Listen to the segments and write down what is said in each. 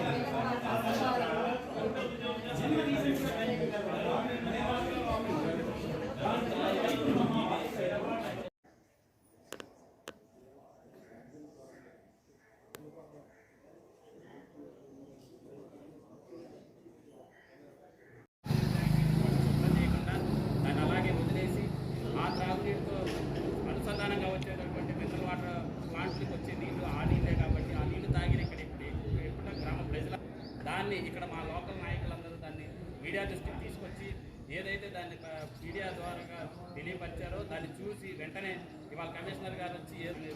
Thank you. దాన్ని ఇక్కడ మా లోకల్ నాయకులందరూ దాన్ని మీడియా దృష్టికి తీసుకొచ్చి ఏదైతే దాన్ని మీడియా ద్వారా తెలియపరిచారో దాన్ని చూసి వెంటనే ఇవాళ కమిషనర్ గారు వచ్చి ఏది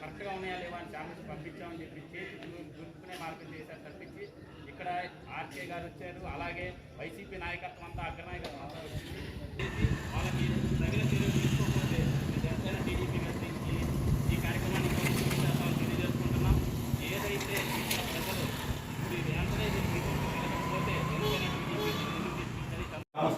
కరెక్ట్గా ఉన్నాయా లేవా అని ఛానల్స్ పంపించామని చెప్పి చేసి దు- మార్గం చేశారు తప్పించి ఇక్కడ ఆర్కే గారు వచ్చారు. అలాగే వైసీపీ నాయకత్వం అంతా అగ్రనాయకత్వం అంతా వచ్చి చేసి వాళ్ళకి తగిన చర్యలు తీసుకోకపోతే జనసేన టీడీపీ కలిసి ఈ- ఈ కార్యక్రమాన్ని కొనసాగించి చేస్తామని తెలియజేసుకుంటున్నాం ఏదైతే ఇక్కడ ప్రజలు ఇప్పుడు ఇది వెంటనే దీన్ని తీసుకోకపోతే జనసేన టీడీపీ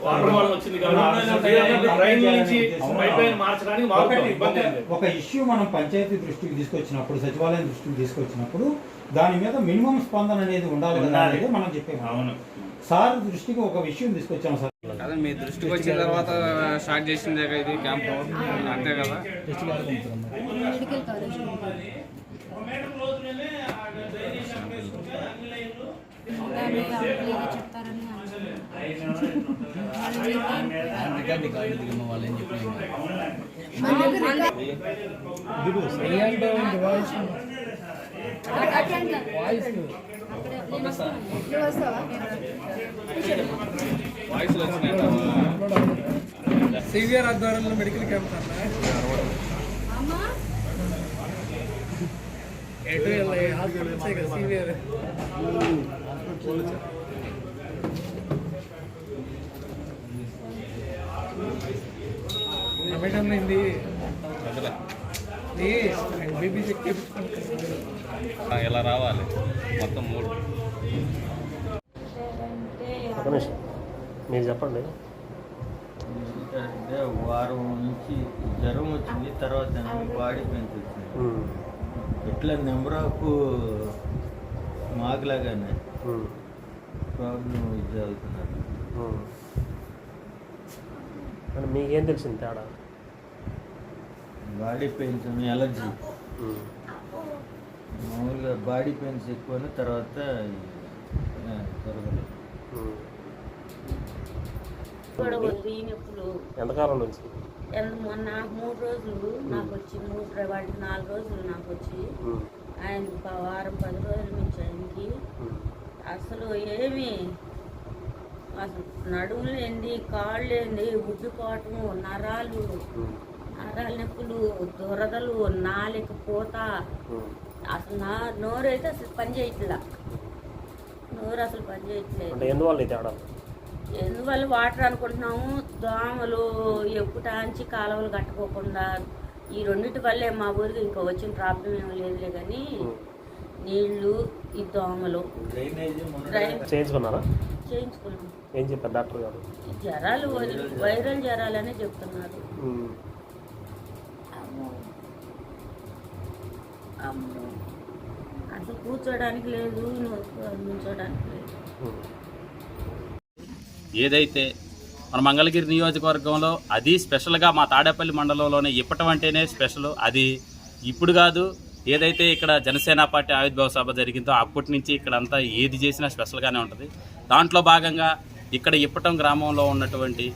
వాటర్ వచ్చింది కాబట్టి డ్రైన్ నుంచి పైప్ లైన్ మార్చడానికి మాకు ఒకటి ఇబ్బంది ఒక- ఇష్యూ మనం పంచాయతీ దృష్టికి తీసుకొచ్చినప్పుడు సచివాలయం దృష్టికి తీసుకొచ్చినప్పుడు దాని మీద మినిమం స్పందన అనేది ఉండాలి కదా. అనేది మనం చెప్పాము అవును. సార్ దృష్టికి ఒక విషయం తీసుకొచ్చాం సార్. అదే మీ దృష్టికి వచ్చిన తర్వాత స్టార్ట్ చేసిందే ఇది క్యాంప్ అంతే కదా? చెప్తారని సివిఆర్ ఆధ్వర్యంలో మెడికల్ క్యాంప్ అన్న ఎటు హాస్పిటల్ హాస్పిటల్స్ కదా సివిఆర్ చెక్ ఇలా రావాలి. మొత్తం మూడు. మీరు చెప్పండి. అంటే వారం నుంచి జ్వరం వచ్చింది తర్వాత బాడీ పెయిన్స్ వచ్చింది ఉమ్, ఇట్లా నెంబర్ ఆఫ్ మాకులాగానే ప్రాబ్లం ఇది అవుతున్నారు మీకేం తెలిసింది తేడా? బాడీ పెయిన్స్ ఎలర్జీ మామూలుగా బాడీ పెయిన్స్ ఎక్కువ తర్వాత ఎంతకాలం నుంచి? మొన్న మూడు రోజులు నాకు వచ్చి మూడు వాటికి నాలుగు రోజులు నాకు వచ్చి ఆయన వారం పది రోజుల నుంచి ఆయనకి అసలు ఏమి అసలు నడుములు ఏంది కాళ్ళు ఏంది ఉడ్డుకోవటం నరాలు. నరాల నొప్పులు దురదలు నాలిక పూత. అసలు నా నోరైతే అసలు పని చేయట్లా. నోరు అసలు పని చేయట్లేదు. అంటే ఎందువల్ల తేడా? ఎందువల్ల వాటర్ అనుకుంటున్నాము? దోమలు ఎప్పుటాంచి కాలువలు కట్టుకోకుండా ఈ రెండింటి వల్లే మా ఊరికి ఇంకా వచ్చిన ప్రాబ్లం ఏం లేదులే కానీ. నీళ్ళు ఈ దోమలు. చేయించుకున్నారా? చేయించుకున్నాం. ఏం చెప్పారు డాక్టర్ గారు? జ్వరాలు వైరల్ జ్వరాలనే చెప్తున్నారు. అమ్మో. అమ్మో. అసలు కూర్చోడానికి లేదు. ఏదైతే మన మంగళగిరి నియోజకవర్గంలో అది స్పెషల్గా మా తాడేపల్లి మండలంలోనే ఇప్పటం అంటేనే స్పెషల్ అది ఇప్పుడు కాదు. ఏదైతే ఇక్కడ జనసేన పార్టీ ఆవిర్భావ సభ జరిగిందో అప్పటి నుంచి ఇక్కడ అంతా ఏది చేసినా స్పెషల్గానే ఉంటుంది. దాంట్లో భాగంగా ఇక్కడ ఇప్పటం గ్రామంలో ఉన్నటువంటి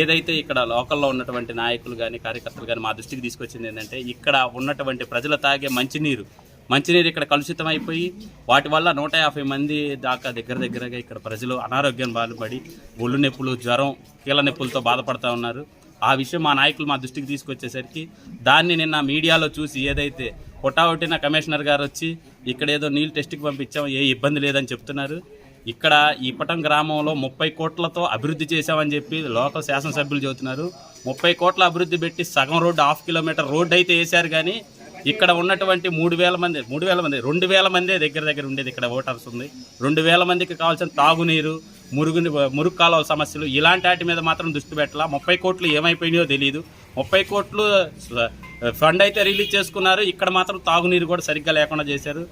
ఏదైతే ఇక్కడ లోకల్లో ఉన్నటువంటి నాయకులు కానీ కార్యకర్తలు కానీ మా దృష్టికి తీసుకొచ్చింది ఏంటంటే ఇక్కడ ఉన్నటువంటి ప్రజలు తాగే మంచినీరు. మంచినీరు ఇక్కడ కలుషితం అయిపోయి వాటి వల్ల నూట యాభై మంది దాకా దగ్గర దగ్గరగా ఇక్కడ ప్రజలు అనారోగ్యం బాధపడి ఒళ్ళు నొప్పులు జ్వరం కీళ్ళ నొప్పులతో బాధపడుతూ ఉన్నారు. ఆ విషయం మా నాయకులు మా దృష్టికి తీసుకొచ్చేసరికి దాన్ని నిన్న మీడియాలో చూసి ఏదైతే పొట్టావట్టిన కమిషనర్ గారు వచ్చి ఇక్కడ ఏదో నీళ్ళు టెస్ట్కి పంపించాం ఏ ఇబ్బంది లేదని చెప్తున్నారు. ఇక్కడ ఇప్పటం గ్రామంలో ముప్పై కోట్లతో అభివృద్ధి చేశామని చెప్పి లోకల్ శాసనసభ్యులు చెబుతున్నారు. ముప్పై కోట్ల అభివృద్ధి పెట్టి సగం రోడ్డు హాఫ్ కిలోమీటర్ రోడ్డు అయితే వేశారు కానీ ఇక్కడ ఉన్నటువంటి మూడు వేల మంది మూడు వేల మంది రెండు వేల మందే దగ్గర దగ్గర ఉండేది ఇక్కడ ఓటర్స్ ఉంది. రెండు వేల మందికి కావాల్సిన తాగునీరు మురుగు మురుగు కాలువ సమస్యలు ఇలాంటి వాటి మీద మాత్రం దృష్టి పెట్టాల. ముప్పై కోట్లు ఏమైపోయినాయో తెలియదు ముప్పై కోట్లు ఫండ్ అయితే రిలీజ్ చేసుకున్నారు. ఇక్కడ మాత్రం తాగునీరు కూడా సరిగ్గా లేకుండా చేశారు.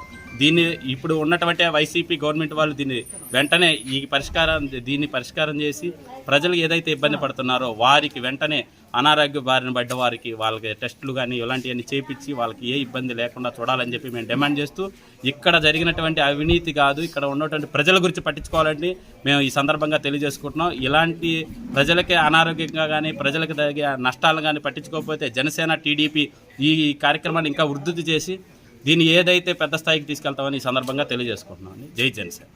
దీన్ని ఇప్పుడు ఉన్నటువంటి వైసీపీ గవర్నమెంట్ వాళ్ళు దీన్ని వెంటనే ఈ పరిష్కారం దీన్ని పరిష్కారం చేసి ప్రజలు ఏదైతే ఇబ్బంది పడుతున్నారో వారికి వెంటనే అనారోగ్య బారిన పడ్డ వారికి వాళ్ళకి టెస్టులు కానీ ఇలాంటివన్నీ చేపించి వాళ్ళకి ఏ ఇబ్బంది లేకుండా చూడాలని చెప్పి మేము డిమాండ్ చేస్తూ ఇక్కడ జరిగినటువంటి అవినీతి కాదు ఇక్కడ ఉన్నటువంటి ప్రజల గురించి పట్టించుకోవాలని మేము ఈ సందర్భంగా తెలియజేసుకుంటున్నాం. ఇలాంటి ప్రజలకి అనారోగ్యంగా కానీ ప్రజలకు తగిన నష్టాలు కానీ పట్టించుకోకపోతే జనసేన టీడీపీ ఈ కార్యక్రమాన్ని ఇంకా వృద్ధి చేసి దీన్ని ఏదైతే పెద్ద స్థాయికి తీసుకెళ్తామని ఈ సందర్భంగా తెలియజేసుకుంటున్నాను జై జనసేన.